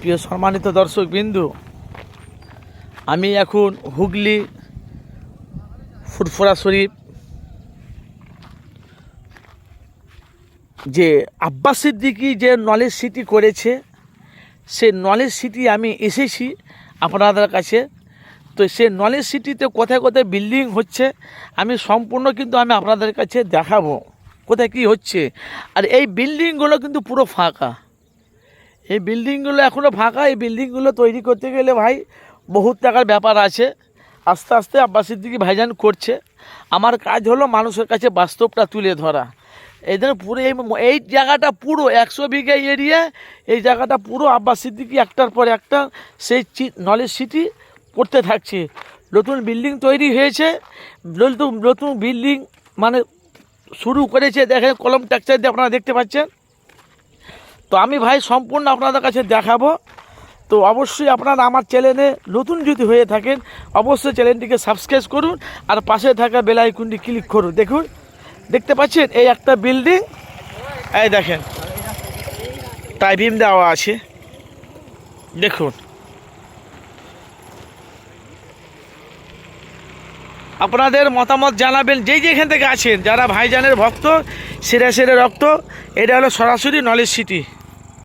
প্রিয় সম্মানিত দর্শক বিন্দু, আমি এখন হুগলি ফুরফুরা শরীফ যে আব্বাস সিদ্দিকি যে নলেজ সিটি করেছে সে নলেজ সিটি আমি এসেছি আপনাদের কাছে। তো সে নলেজ সিটিতে কোথায় কোথায় বিল্ডিং হচ্ছে, আমি সম্পূর্ণ কিন্তু আমি আপনাদের কাছে দেখাবো। কোথায় কি হচ্ছে, আর এই বিল্ডিংগুলো কিন্তু পুরো ফাঁকা। এই বিল্ডিংগুলো এখনও ফাঁকা। এই বিল্ডিংগুলো তৈরি করতে গেলে ভাই বহুত টাকার ব্যাপার আছে। আস্তে আস্তে আব্বাস সিদ্দিকি ভাইজান করছে। আমার কাজ হলো মানুষের কাছে বাস্তবটা তুলে ধরা। এই জন্য পুরো এই এই জায়গাটা পুরো একশো বিঘা এরিয়া। এই জায়গাটা পুরো আব্বাস সিদ্দিকি একটার পর একটা সেই নলেজ সিটি করতে থাকছে। নতুন বিল্ডিং তৈরি হয়েছে। নতুন নতুন বিল্ডিং মানে শুরু করেছে। দেখেন কলম টেক্সচার দিয়ে আপনারা দেখতে পাচ্ছেন। তো আমি ভাই সম্পূর্ণ আপনাদের কাছে দেখাবো। তো অবশ্যই আপনারা আমার চ্যানেলে নতুন যদি হয়ে থাকেন, অবশ্যই চ্যানেলটিকে সাবস্ক্রাইব করুন আর পাশে থাকা বেল আইকনটি ক্লিক করুন। দেখুন, দেখতে পাচ্ছেন এই একটা বিল্ডিং এই দেখেন টাইভিম দেওয়া আছে। দেখুন। আপনাদের মতামত জানাবেন যেই যেখান থেকে আছেন, যারা ভাইজানের ভক্ত সেরে সেরে রক্ত, এটা হলো সরাসরি নলেজ সিটি